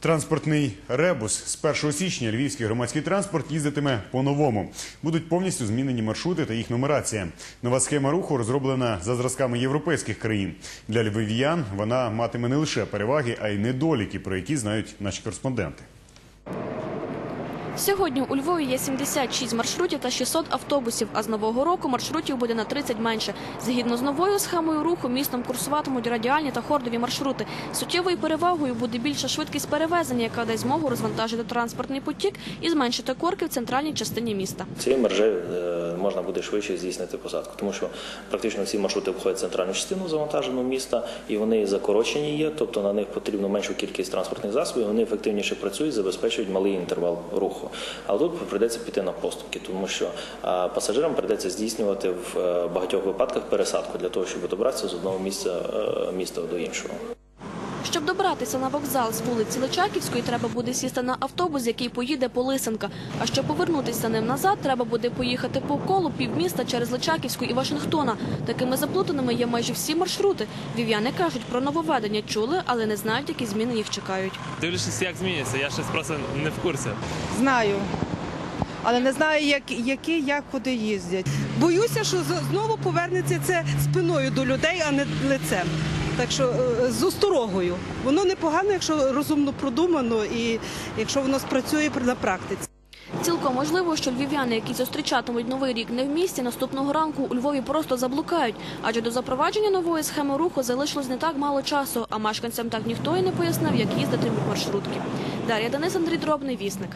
Транспортний ребус з 1 січня львівський громадський транспорт їздитиме по-новому. Будуть повністю змінені маршрути та їх нумерація. Нова схема руху розроблена за зразками європейських країн. Для львів'ян вона матиме не лише переваги, а й недоліки, про які знають наші кореспонденти. Сьогодні у Львові є 76 маршрутів та 600 автобусів, а з нового року маршрутів буде на 30 менше. Згідно з новою схемою руху, містом курсуватимуть радіальні та хордові маршрути. Суттєвою перевагою буде більша швидкість перевезення, яка дасть змогу розвантажити транспортний потік і зменшити корки в центральній частині міста. Цією мережею е, можна буде швидше здійснити посадку, тому що практично всі маршрути входять центральну частину завантаженого міста, і вони закорочені є, тобто на них потрібно меншу кількість транспортних засобів. Вони ефективніше працюють, забезпечують малий інтервал руху. Але тут прийдеться піти на поступки, тому що пасажирам прийдеться здійснювати в е, багатьох випадках пересадку для того, щоб добратися з одного місця е, міста до іншого. Щоб добратися на вокзал з вулиці Личаківської, треба буде сісти на автобус, який поїде по Лисенка. А щоб повернутися ним назад, треба буде поїхати по колу півміста через Личаківську і Вашингтона. Такими заплутаними є майже всі маршрути. Вів'яни кажуть, про нововведення чули, але не знають, які зміни їх чекають. Дивлячись, як зміниться, я щось просто не в курсі. Знаю. Але не знаю, як, які, як куди їздять. Боюся, що знову повернеться це спиною до людей, а не лицем. Так що е, з осторогою. Воно непогано, якщо розумно продумано і якщо воно спрацює на практиці. Цілком можливо, що львів'яни, які зустрічатимуть новий рік не в місті, наступного ранку у Львові просто заблукають. Адже до запровадження нової схеми руху залишилось не так мало часу, а мешканцям так ніхто і не пояснив, як їздитимуть маршрутки. Дар'я Денис, Андрій Дробний, Вісник.